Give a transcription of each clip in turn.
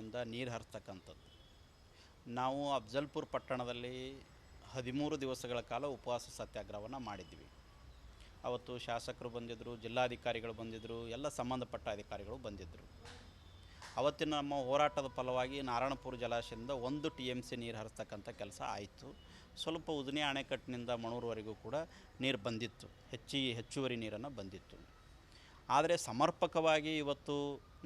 ಅಣೆಕಟ್ಟಿನಿಂದ ನೀರು ಹರಿಸ್ತಕ್ಕಂಥದ್ದು. ನಾವು ಅಫ್ಜಲ್ಪುರ್ ಪಟ್ಟಣದಲ್ಲಿ ಹದಿಮೂರು ದಿವಸಗಳ ಕಾಲ ಉಪವಾಸ ಸತ್ಯಾಗ್ರಹವನ್ನು ಮಾಡಿದ್ವಿ. ಅವತ್ತು ಶಾಸಕರು ಬಂದಿದ್ದರು ಜಿಲ್ಲಾಧಿಕಾರಿಗಳು ಬಂದಿದ್ದರು ಎಲ್ಲ ಸಂಬಂಧಪಟ್ಟ ಅಧಿಕಾರಿಗಳು ಬಂದಿದ್ದರು ಅವತ್ತಿನ ನಮ್ಮ ಹೋರಾಟದ ಫಲವಾಗಿ ನಾರಾಯಣಪುರ ಜಲಾಶಯದಿಂದ ಒಂದು ಟಿ ಎಂ ಸಿ ನೀರು ಹರಿಸ್ತಕ್ಕಂಥ ಕೆಲಸ ಆಯಿತು. ಸ್ವಲ್ಪ ಉದನಿ ಅಣೆಕಟ್ಟಿನಿಂದ ಮಣೂರುವರೆಗೂ ಕೂಡ ನೀರು ಬಂದಿತ್ತು. ಹೆಚ್ಚಿ, ಹೆಚ್ಚುವರಿ ನೀರನ್ನು ಬಂದಿತ್ತು. ಆದರೆ ಸಮರ್ಪಕವಾಗಿ ಇವತ್ತು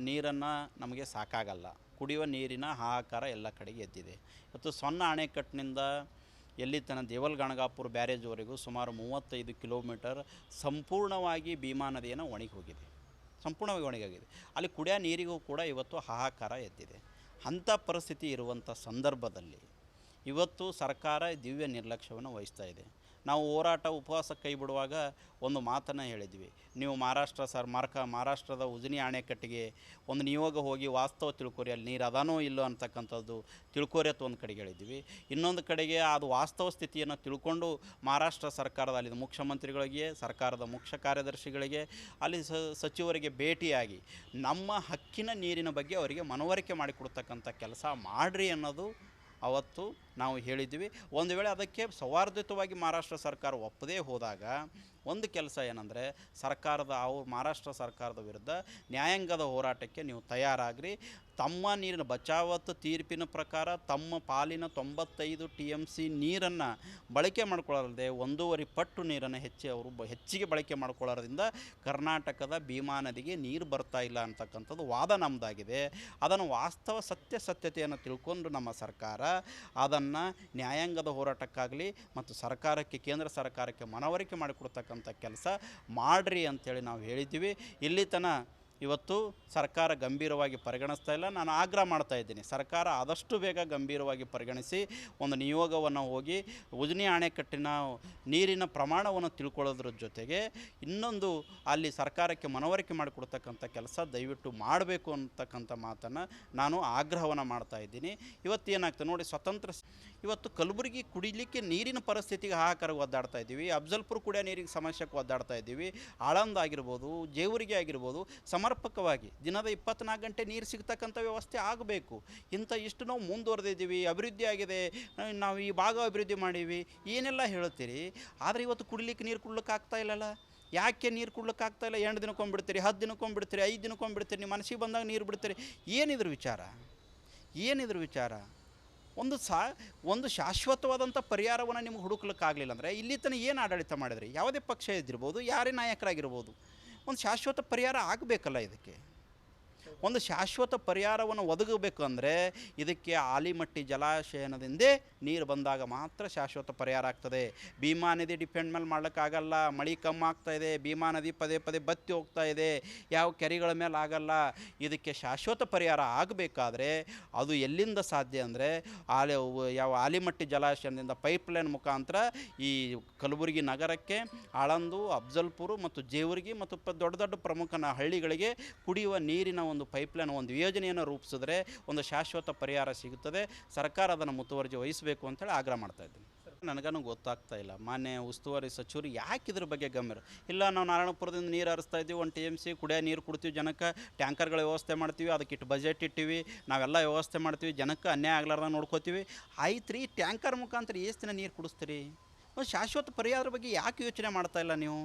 ನೀರನ್ನು ನಮಗೆ ಸಾಕಾಗಲ್ಲ. ಕುಡಿಯುವ ನೀರಿನ ಹಾಹಾಕಾರ ಎಲ್ಲ ಕಡೆಗೆ ಎದ್ದಿದೆ. ಇವತ್ತು ಸಣ್ಣ ಅಣೆಕಟ್ಟಿನಿಂದ ಎಲ್ಲಿ ತನ ದೇವಲ್ ಗಣಗಾಪುರ ಬ್ಯಾರೇಜ್ವರೆಗೂ ಸುಮಾರು ಮೂವತ್ತೈದು ಕಿಲೋಮೀಟರ್ ಸಂಪೂರ್ಣವಾಗಿ ಭೀಮಾ ನದಿಯನ್ನು ಒಣಗಿ ಹೋಗಿದೆ ಸಂಪೂರ್ಣವಾಗಿ ಒಣಗಾಗಿದೆ ಅಲ್ಲಿ ಕುಡಿಯೋ ನೀರಿಗೂ ಕೂಡ ಇವತ್ತು ಹಾಹಾಕಾರ ಎದ್ದಿದೆ. ಅಂಥ ಪರಿಸ್ಥಿತಿ ಇರುವಂಥ ಸಂದರ್ಭದಲ್ಲಿ ಇವತ್ತು ಸರ್ಕಾರ ದಿವ್ಯ ನಿರ್ಲಕ್ಷ್ಯವನ್ನು ವಹಿಸ್ತಾ ಇದೆ. ನಾವು ಹೋರಾಟ, ಉಪವಾಸ ಕೈ ಬಿಡುವಾಗ ಒಂದು ಮಾತನ್ನು ಹೇಳಿದ್ವಿ. ನೀವು ಮಹಾರಾಷ್ಟ್ರ ಸರ್, ಮಾರ್ಕ, ಮಹಾರಾಷ್ಟ್ರದ ಉಜನಿ ಅಣೆಕಟ್ಟಿಗೆ ಒಂದು ನಿಯೋಗ ಹೋಗಿ ವಾಸ್ತವ ತಿಳ್ಕೊರಿ ಅಲ್ಲಿ ನೀರು ಅದಾನೋ ಇಲ್ಲೋ ಅಂತಕ್ಕಂಥದ್ದು ತಿಳ್ಕೊರಿ ಅಂತ ಒಂದು ಕಡೆಗೆ ಹೇಳಿದ್ವಿ. ಇನ್ನೊಂದು ಕಡೆಗೆ ಅದು ವಾಸ್ತವ ಸ್ಥಿತಿಯನ್ನು ತಿಳ್ಕೊಂಡು ಮಹಾರಾಷ್ಟ್ರ ಸರ್ಕಾರದ ಅಲ್ಲಿನ ಮುಖ್ಯಮಂತ್ರಿಗಳಿಗೆ, ಸರ್ಕಾರದ ಮುಖ್ಯ ಕಾರ್ಯದರ್ಶಿಗಳಿಗೆ, ಅಲ್ಲಿ ಸಚಿವರಿಗೆ ಭೇಟಿಯಾಗಿ ನಮ್ಮ ಹಕ್ಕಿನ ನೀರಿನ ಬಗ್ಗೆ ಅವರಿಗೆ ಮನವರಿಕೆ ಮಾಡಿಕೊಡ್ತಕ್ಕಂಥ ಕೆಲಸ ಮಾಡಿರಿ ಅನ್ನೋದು ಅವತ್ತು ನಾವು ಹೇಳಿದ್ವಿ ಒಂದು ವೇಳೆ ಅದಕ್ಕೆ ಸೌಹಾರ್ದಯುತವಾಗಿ ಮಹಾರಾಷ್ಟ್ರ ಸರ್ಕಾರ ಒಪ್ಪದೇ ಹೋದಾಗ ಒಂದು ಕೆಲಸ ಏನಂದರೆ ಸರ್ಕಾರದ ಅವ್ರು ಮಹಾರಾಷ್ಟ್ರ ಸರ್ಕಾರದ ವಿರುದ್ಧ ನ್ಯಾಯಾಂಗದ ಹೋರಾಟಕ್ಕೆ ನೀವು ತಯಾರಾಗ್ರಿ. ತಮ್ಮ ನೀರಿನ ಬಚಾವತ್ ತೀರ್ಪಿನ ಪ್ರಕಾರ ತಮ್ಮ ಪಾಲಿನ ತೊಂಬತ್ತೈದು ಟಿ ಎಂ ಸಿ ನೀರನ್ನು ಬಳಕೆ ಮಾಡ್ಕೊಳ್ಳಲ್ಲದೆ ಒಂದೂವರೆ ಪಟ್ಟು ನೀರನ್ನು ಹೆಚ್ಚಿ ಅವರು ಹೆಚ್ಚಿಗೆ ಬಳಕೆ ಮಾಡ್ಕೊಳ್ಳೋದ್ರಿಂದ ಕರ್ನಾಟಕದ ಭೀಮಾ ನದಿಗೆ ನೀರು ಬರ್ತಾ ಇಲ್ಲ ಅಂತಕ್ಕಂಥದ್ದು ವಾದ ನಮ್ಮದಾಗಿದೆ ಅದನ್ನು ವಾಸ್ತವ ಸತ್ಯಾಸತ್ಯತೆಯನ್ನು ತಿಳ್ಕೊಂಡು ನಮ್ಮ ಸರ್ಕಾರ ಅದನ್ನು ನ್ಯಾಯಾಂಗದ ಹೋರಾಟಕ್ಕಾಗಲಿ ಮತ್ತು ಸರ್ಕಾರಕ್ಕೆ, ಕೇಂದ್ರ ಸರ್ಕಾರಕ್ಕೆ ಮನವರಿಕೆ ಮಾಡಿಕೊಡ್ತಕ್ಕಂಥ ಕೆಲಸ ಮಾಡಿರಿ ಅಂಥೇಳಿ ನಾವು ಹೇಳಿದ್ದೀವಿ. ಇಲ್ಲಿ ತನ ಇವತ್ತು ಸರ್ಕಾರ ಗಂಭೀರವಾಗಿ ಪರಿಗಣಿಸ್ತಾ ಇಲ್ಲ. ನಾನು ಆಗ್ರಹ ಮಾಡ್ತಾ ಇದ್ದೀನಿ. ಸರ್ಕಾರ ಆದಷ್ಟು ಬೇಗ ಗಂಭೀರವಾಗಿ ಪರಿಗಣಿಸಿ ಒಂದು ನಿಯೋಗವನ್ನು ಹೋಗಿ ಉಜನಿ ಅಣೆಕಟ್ಟಿನ ನೀರಿನ ಪ್ರಮಾಣವನ್ನು ತಿಳ್ಕೊಳ್ಳೋದ್ರ ಜೊತೆಗೆ ಇನ್ನೊಂದು ಅಲ್ಲಿ ಸರ್ಕಾರಕ್ಕೆ ಮನವರಿಕೆ ಮಾಡಿಕೊಡ್ತಕ್ಕಂಥ ಕೆಲಸ ದಯವಿಟ್ಟು ಮಾಡಬೇಕು ಅಂತಕ್ಕಂಥ ಮಾತನ್ನು ನಾನು ಆಗ್ರಹವನ್ನು ಮಾಡ್ತಾ ಇದ್ದೀನಿ. ಇವತ್ತು ಏನಾಗ್ತದೆ ನೋಡಿ ಸ್ವತಂತ್ರ ಇವತ್ತು ಕಲಬುರಗಿ ಕುಡಿಲಿಕ್ಕೆ ನೀರಿನ ಪರಿಸ್ಥಿತಿಗೆ ಹಾಹಾಕಾರ ಒದ್ದಾಡ್ತಾ ಇದ್ದೀವಿ. ಅಫ್ಜಲ್ಪುರ ಕುಡಿಯೋ ನೀರಿಗೆ ಸಮಸ್ಯೆಗೆ ಒದ್ದಾಡ್ತಾ ಇದ್ದೀವಿ. ಆಳಂದ ಆಗಿರ್ಬೋದು, ಜೇವರಿಗೆ ಆಗಿರ್ಬೋದು ಸಮರ್ಪಕವಾಗಿ ದಿನದ ಇಪ್ಪತ್ನಾಲ್ಕು ಗಂಟೆ ನೀರು ಸಿಗ್ತಕ್ಕಂಥ ವ್ಯವಸ್ಥೆ ಆಗಬೇಕು. ಇಂಥ ಇಷ್ಟು ನಾವು ಮುಂದುವರೆದಿದ್ದೀವಿ ಅಭಿವೃದ್ಧಿ ಆಗಿದೆ, ನಾವು- ಈ ಭಾಗ ಅಭಿವೃದ್ಧಿ ಮಾಡೀವಿ ಏನೆಲ್ಲ ಹೇಳ್ತೀರಿ ಆದರೆ ಇವತ್ತು ಕುಡಿಲಿಕ್ಕೆ ನೀರು ಕುಡ್ಲಿಕ್ಕೆ ಆಗ್ತಾ ಇಲ್ಲಲ್ಲ? ಯಾಕೆ ನೀರು ಕುಡ್ಲಿಕ್ಕೆ ಆಗ್ತಾ ಇಲ್ಲ? ಎಂಟು ದಿನಕ್ಕೊಂಬಿಡ್ತೀರಿ ಹತ್ತು ದಿನಕ್ಕೊಂಬಿಡ್ತೀರಿ ಐದು ದಿನಕ್ಕೊಂಬಿಡ್ತೀರಿ ನಿಮ್ಮ ಮನಸ್ಸಿಗೆ ಬಂದಾಗ ನೀರು ಬಿಡ್ತೀರಿ. ಏನಿದ್ರ ವಿಚಾರ? ಏನಿದ್ರ ವಿಚಾರ? ಒಂದು ಸಾ, ಒಂದು ಶಾಶ್ವತವಾದಂಥ ಪರಿಹಾರವನ್ನು ನಿಮ್ಗೆ ಹುಡುಕ್ಲಿಕ್ಕಾಗಲಿಲ್ಲ ಅಂದರೆ ಇಲ್ಲಿ ತನಕ ಏನು ಆಡಳಿತ ಮಾಡಿದ್ರಿ? ಯಾವುದೇ ಪಕ್ಷ ಇದ್ದಿರ್ಬೋದು, ಯಾರೇ ನಾಯಕರಾಗಿರ್ಬೋದು. ಒಂದು ಶಾಶ್ವತ ಪರಿಹಾರ ಆಗಬೇಕಲ್ಲ ಇದಕ್ಕೆ? ಒಂದು ಶಾಶ್ವತ ಪರಿಹಾರವನ್ನು ಒದಗಬೇಕು ಅಂದರೆ ಇದಕ್ಕೆ ಆಲಿಮಟ್ಟಿ ಜಲಾಶಯನದಿಂದೇ ನೀರು ಬಂದಾಗ ಮಾತ್ರ ಶಾಶ್ವತ ಪರಿಹಾರ ಆಗ್ತದೆ. ಭೀಮಾ ನದಿ ಡಿಪೆಂಡ್ ಮೇಲೆ ಮಾಡೋಕ್ಕಾಗಲ್ಲ ಮಳೆ ಕಮ್ಮಿ ಇದೆ, ಭೀಮಾ ನದಿ ಪದೇ ಪದೇ ಬತ್ತಿ ಹೋಗ್ತಾ ಇದೆ, ಯಾವ ಕೆರೆಗಳ ಮೇಲೆ ಆಗಲ್ಲ. ಇದಕ್ಕೆ ಶಾಶ್ವತ ಪರಿಹಾರ ಆಗಬೇಕಾದ್ರೆ ಅದು ಎಲ್ಲಿಂದ ಸಾಧ್ಯ ಅಂದರೆ ಆಲಿ, ಯಾವ ಆಲಿಮಟ್ಟಿ ಜಲಾಶಯದಿಂದ ಪೈಪ್ಲೈನ್ ಮುಖಾಂತರ ಈ ಕಲಬುರಗಿ ನಗರಕ್ಕೆ ಆಳಂದು, ಅಫ್ಜಲ್ಪುರ ಮತ್ತು ಜೇವರ್ಗಿ ಮತ್ತು ದೊಡ್ಡ ದೊಡ್ಡ ಪ್ರಮುಖ ಹಳ್ಳಿಗಳಿಗೆ ಕುಡಿಯುವ ನೀರಿನ ಒಂದು ಪೈಪ್ಲೈನ್, ಒಂದು ಯೋಜನೆಯನ್ನು ರೂಪಿಸಿದ್ರೆ ಒಂದು ಶಾಶ್ವತ ಪರಿಹಾರ ಸಿಗುತ್ತದೆ. ಸರ್ಕಾರ ಅದನ್ನು ಮುತುವರ್ಜಿ ವಹಿಸಬೇಕು ಅಂತೇಳಿ ಆಗ್ರಹ ಮಾಡ್ತಾ ಇದ್ದೀನಿ. ನನಗನೂ ಗೊತ್ತಾಗ್ತಾ ಇಲ್ಲ. ಮಾನ್ಯ ಉಸ್ತುವಾರಿ ಸಚಿವರು ಯಾಕೆ ಇದ್ರ ಬಗ್ಗೆ ಗಂಭೀರ? ಇಲ್ಲ, ನಾವು ನಾರಾಯಣಪುರದಿಂದ ನೀರು ಹರಿಸ್ತಾ ಇದ್ದೀವಿ, ಒಂದು ಟಿ ಎಂ ಸಿ, ಕುಡಿಯೋ ನೀರು ಕೊಡ್ತೀವಿ, ಜನಕ್ಕೆ ಟ್ಯಾಂಕರ್ಗಳ ವ್ಯವಸ್ಥೆ ಮಾಡ್ತೀವಿ, ಅದಕ್ಕೆ ಇಟ್ಟು ಬಜೆಟ್ ಇಟ್ಟಿವಿ, ನಾವೆಲ್ಲ ವ್ಯವಸ್ಥೆ ಮಾಡ್ತೀವಿ, ಜನಕ್ಕೆ ಅನ್ಯಾಯ ಆಗ್ಲಾರ್ದ ನೋಡ್ಕೋತೀವಿ. ಆಯ್ತು ರೀ ಟ್ಯಾಂಕರ್ ಮುಖಾಂತರ ಎಷ್ಟು ದಿನ ನೀರು ಕುಡಿಸ್ತೀರಿ? ಒಂದು ಶಾಶ್ವತ ಪರಿಹಾರ ಬಗ್ಗೆ ಯಾಕೆ ಯೋಚನೆ ಮಾಡ್ತಾ ಇಲ್ಲ ನೀವು?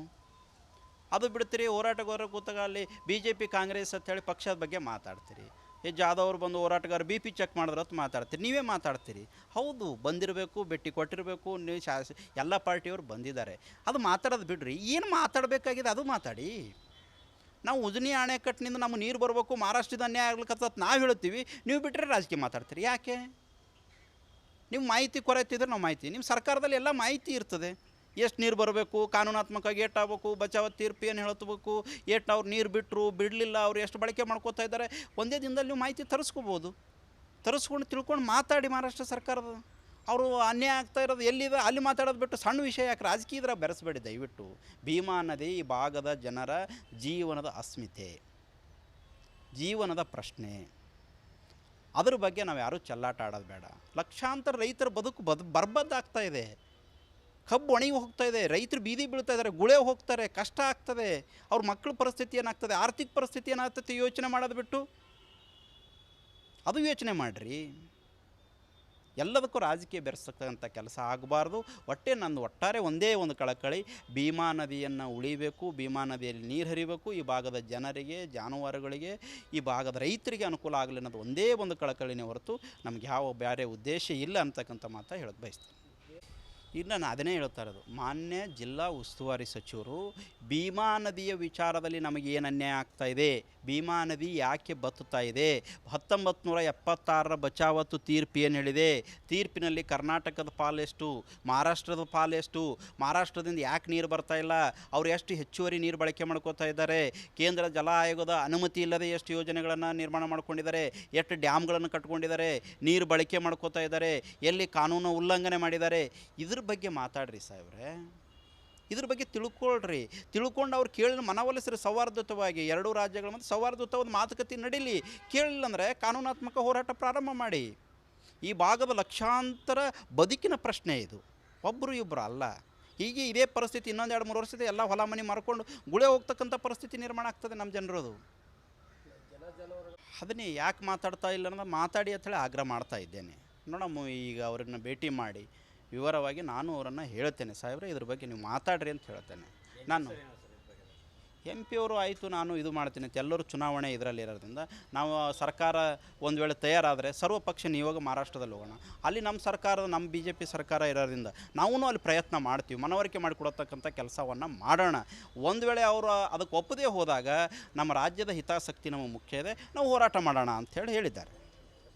ಅದು ಬಿಡ್ತೀರಿ ಹೋರಾಟಗಾರರು ಕೂತಾಗ ಅಲ್ಲಿ ಬಿ ಜೆ ಪಿ ಕಾಂಗ್ರೆಸ್ ಅಂತೇಳಿ ಪಕ್ಷದ ಬಗ್ಗೆ ಮಾತಾಡ್ತೀರಿ. ಈ ಜಾಧವ್ ಅವರು ಬಂದು ಹೋರಾಟಗಾರ ಬಿ ಪಿ ಚೆಕ್ ಮಾಡಿದ್ರೆ ಅಂತ ಮಾತಾಡ್ತೀರಿ. ನೀವೇ ಮಾತಾಡ್ತೀರಿ. ಹೌದು, ಬಂದಿರಬೇಕು, ಭೇಟಿ ಕೊಟ್ಟಿರಬೇಕು ನೀವು ಶಾಸ, ಎಲ್ಲ ಪಾರ್ಟಿಯವರು ಬಂದಿದ್ದಾರೆ. ಅದು ಮಾತಾಡೋದು ಬಿಡ್ರಿ. ಏನು ಮಾತಾಡಬೇಕಾಗಿದೆ ಅದು ಮಾತಾಡಿ. ನಾವು ಉಜನಿ ಅಣೆಕಟ್ಟಿನಿಂದ ನಮ್ಮ ನೀರು ಬರಬೇಕು ಮಹಾರಾಷ್ಟ್ರದ ಅನ್ಯಾಯ ಆಗ್ಲಿಕ್ಕಂತ ನಾವು ಹೇಳ್ತೀವಿ ನೀವು ಬಿಟ್ಟರೆ ರಾಜಕೀಯ ಮಾತಾಡ್ತೀರಿ. ಯಾಕೆ? ನಿಮ್ಮ ಮಾಹಿತಿ ಕೊರತಿದ್ರೆ ನಾವು ಮಾಹಿತಿ, ನಿಮ್ಮ ಸರ್ಕಾರದಲ್ಲಿ ಎಲ್ಲ ಮಾಹಿತಿ ಇರ್ತದೆ. ಎಷ್ಟು ನೀರು ಬರಬೇಕು? ಕಾನೂನಾತ್ಮಕವಾಗಿ ಎಷ್ಟು ಆಗ್ಬೇಕು? ಬಚಾವ ತೀರ್ಪು ಏನು ಹೇಳ್ತಬೇಕು ಎಷ್ಟು ಅವ್ರು ನೀರು ಬಿಟ್ಟರು ಬಿಡಲಿಲ್ಲ, ಅವ್ರು ಎಷ್ಟು ಬಳಕೆ ಮಾಡ್ಕೋತಾ ಇದ್ದಾರೆ ಒಂದೇ ದಿನದಲ್ಲಿ ನೀವು ಮಾಹಿತಿ ತರಿಸ್ಕೋಬೋದು. ತರಿಸ್ಕೊಂಡು ತಿಳ್ಕೊಂಡು ಮಾತಾಡಿ ಮಹಾರಾಷ್ಟ್ರ ಸರ್ಕಾರದ. ಅವರು ಅನ್ಯಾಯ ಆಗ್ತಾ ಇರೋದು ಎಲ್ಲಿದೆ? ಅಲ್ಲಿ ಮಾತಾಡೋದು ಬಿಟ್ಟು ಸಣ್ಣ ವಿಷಯ ಯಾಕೆ ರಾಜಕೀಯದ್ರ ಬೆರೆಸಬೇಡಿ ದಯವಿಟ್ಟು. ಭೀಮಾ ನದಿ ಈ ಭಾಗದ ಜನರ ಜೀವನದ ಅಸ್ಮಿತೆ. ಜೀವನದ ಪ್ರಶ್ನೆ. ಅದ್ರ ಬಗ್ಗೆ ನಾವು ಯಾರೂ ಚೆಲ್ಲಾಟ ಆಡೋದು ಬೇಡ. ಲಕ್ಷಾಂತರ ರೈತರ ಬದುಕು ಬದ್ ಬರ್ಬದ್ದಾಗ್ತಾ ಇದೆ. ಕಬ್ಬು ಒಣಗಿ ಹೋಗ್ತಾ ಇದೆ, ರೈತರು ಬೀದಿ ಬೀಳ್ತಾ ಇದ್ದಾರೆ, ಗುಳೆ ಹೋಗ್ತಾರೆ, ಕಷ್ಟ ಆಗ್ತದೆ, ಅವ್ರ ಮಕ್ಕಳ ಪರಿಸ್ಥಿತಿ ಏನಾಗ್ತದೆ, ಆರ್ಥಿಕ ಪರಿಸ್ಥಿತಿ ಏನಾಗ್ತದೆ ಯೋಚನೆ ಮಾಡೋದು ಬಿಟ್ಟು? ಅದು ಯೋಚನೆ ಮಾಡಿರಿ. ಎಲ್ಲದಕ್ಕೂ ರಾಜಕೀಯ ಬೆರೆಸ್ತಕ್ಕಂಥ ಕೆಲಸ ಆಗಬಾರ್ದು. ಒಟ್ಟೆ ನಂದು ಒಟ್ಟಾರೆ ಒಂದೇ ಒಂದು ಕಳಕಳಿ, ಭೀಮಾ ನದಿಯನ್ನು ಉಳಿಬೇಕು, ಭೀಮಾ ನದಿಯಲ್ಲಿ ನೀರು ಹರಿಬೇಕು, ಈ ಭಾಗದ ಜನರಿಗೆ, ಜಾನುವಾರುಗಳಿಗೆ, ಈ ಭಾಗದ ರೈತರಿಗೆ ಅನುಕೂಲ ಆಗಲಿ ಅನ್ನೋದು ಒಂದೇ ಒಂದು ಕಳಕಳಿನೇ ಹೊರತು ನಮ್ಗೆ ಯಾವ ಬೇರೆ ಉದ್ದೇಶ ಇಲ್ಲ ಅಂತಕ್ಕಂಥ ಮಾತು ಹೇಳಕ್ಕೆ ಬಯಸ್ತೀನಿ. ಇನ್ನು ನಾನು ಅದನ್ನೇ ಹೇಳ್ತಾ ಇರೋದು. ಮಾನ್ಯ ಜಿಲ್ಲಾ ಉಸ್ತುವಾರಿ ಸಚಿವರು ಭೀಮಾ ನದಿಯ ವಿಚಾರದಲ್ಲಿ ನಮಗೆ ಏನು ಅನ್ಯಾಯ ಆಗ್ತಾ ಇದೆ? ಭೀಮಾ ನದಿ ಯಾಕೆ ಬತ್ತುತ್ತಾ ಇದೆ? ಹತ್ತೊಂಬತ್ತು ನೂರ ಎಪ್ಪತ್ತಾರರ ಬಚಾವತ್ತು ತೀರ್ಪು ಏನು ಹೇಳಿದೆ? ತೀರ್ಪಿನಲ್ಲಿ ಕರ್ನಾಟಕದ ಪಾಲೆಷ್ಟು ಮಹಾರಾಷ್ಟ್ರದ ಪಾಲೆಷ್ಟು ಮಹಾರಾಷ್ಟ್ರದಿಂದ ಯಾಕೆ ನೀರು ಬರ್ತಾ ಇಲ್ಲ? ಅವ್ರು ಎಷ್ಟು ಹೆಚ್ಚುವರಿ ನೀರು ಬಳಕೆ ಮಾಡ್ಕೋತಾ ಇದ್ದಾರೆ? ಕೇಂದ್ರ ಜಲ ಆಯೋಗದ ಅನುಮತಿ ಇಲ್ಲದೆ ಎಷ್ಟು ಯೋಜನೆಗಳನ್ನು ನಿರ್ಮಾಣ ಮಾಡ್ಕೊಂಡಿದ್ದಾರೆ? ಎಷ್ಟು ಡ್ಯಾಮ್ಗಳನ್ನು ಕಟ್ಕೊಂಡಿದ್ದಾರೆ? ನೀರು ಬಳಕೆ ಮಾಡ್ಕೋತಾ ಇದ್ದಾರೆ? ಎಲ್ಲಿ ಕಾನೂನು ಉಲ್ಲಂಘನೆ ಮಾಡಿದ್ದಾರೆ? ಇದ್ರ ಬಗ್ಗೆ ಮಾತಾಡ್ರಿ ಸಾಹೇಬ್ರೆ. ಇದ್ರ ಬಗ್ಗೆ ತಿಳ್ಕೊಳ್ರಿ. ತಿಳ್ಕೊಂಡು ಅವ್ರು ಕೇಳಿ ಮನವೊಲಿಸ್ರಿ ಸೌಹಾರ್ದಯುತವಾಗಿ. ಎರಡೂ ರಾಜ್ಯಗಳ ಮಧ್ಯೆ ಒಂದು ಮಾತುಕತೆ ನಡೀಲಿ. ಕೇಳಿಲ್ಲ ಅಂದರೆ ಕಾನೂನಾತ್ಮಕ ಹೋರಾಟ ಪ್ರಾರಂಭ ಮಾಡಿ. ಈ ಭಾಗದ ಲಕ್ಷಾಂತರ ಬದುಕಿನ ಪ್ರಶ್ನೆ ಇದು. ಒಬ್ಬರು ಇಬ್ಬರು ಅಲ್ಲ. ಹೀಗೆ ಇದೇ ಪರಿಸ್ಥಿತಿ ಇನ್ನೊಂದು ಎರಡು, ಮೂರು ವರ್ಷದ ಎಲ್ಲ ಹೊಲ ಮನೆ ಮಾರ್ಕೊಂಡು ಗುಳೆ ಹೋಗ್ತಕ್ಕಂಥ ಪರಿಸ್ಥಿತಿ ನಿರ್ಮಾಣ ಆಗ್ತದೆ ನಮ್ಮ ಜನರದು. ಅದನ್ನೇ ಯಾಕೆ ಮಾತಾಡ್ತಾ ಇಲ್ಲ ಅನ್ನೋದು ಮಾತಾಡಿ ಅಂತೇಳಿ ಆಗ್ರಹ ಮಾಡ್ತಾ ಇದ್ದೇನೆ. ನೋಡಮ್ಮ, ಈಗ ಅವ್ರನ್ನ ಭೇಟಿ ಮಾಡಿ. ವಿವರವಾಗಿ ನಾನು ಅವರನ್ನು ಹೇಳ್ತೇನೆ. ಸಾಹೇಬ್ರೆ, ಇದ್ರ ಬಗ್ಗೆ ನೀವು ಮಾತಾಡ್ರಿ ಅಂತ ಹೇಳ್ತೇನೆ. ನಾನು ಎಂ ಪಿ ಅವರು ಆಯಿತು, ನಾನು ಇದು ಮಾಡ್ತೀನಿ ಅಂತ ಎಲ್ಲರೂ ಚುನಾವಣೆ ಇದರಲ್ಲಿ ಇರೋದ್ರಿಂದ ನಾವು ಸರ್ಕಾರ ಒಂದು ವೇಳೆ ತಯಾರಾದರೆ ಸರ್ವಪಕ್ಷ ನಿಯೋಗ ಮಹಾರಾಷ್ಟ್ರದಲ್ಲಿ ಹೋಗೋಣ. ಅಲ್ಲಿ ನಮ್ಮ ಸರ್ಕಾರದ ನಮ್ಮ ಬಿ ಜೆ ಪಿ ಸರ್ಕಾರ ಇರೋದ್ರಿಂದ ನಾವೂ ಅಲ್ಲಿ ಪ್ರಯತ್ನ ಮಾಡ್ತೀವಿ, ಮನವರಿಕೆ ಮಾಡಿಕೊಡತಕ್ಕಂಥ ಕೆಲಸವನ್ನು ಮಾಡೋಣ. ಒಂದು ವೇಳೆ ಅವರು ಅದಕ್ಕೆ ಒಪ್ಪದೇ ಹೋದಾಗ ನಮ್ಮ ರಾಜ್ಯದ ಹಿತಾಸಕ್ತಿ ನಮಗೆ ಮುಖ್ಯ ಇದೆ, ನಾವು ಹೋರಾಟ ಮಾಡೋಣ ಅಂಥೇಳಿ ಹೇಳಿದ್ದಾರೆ.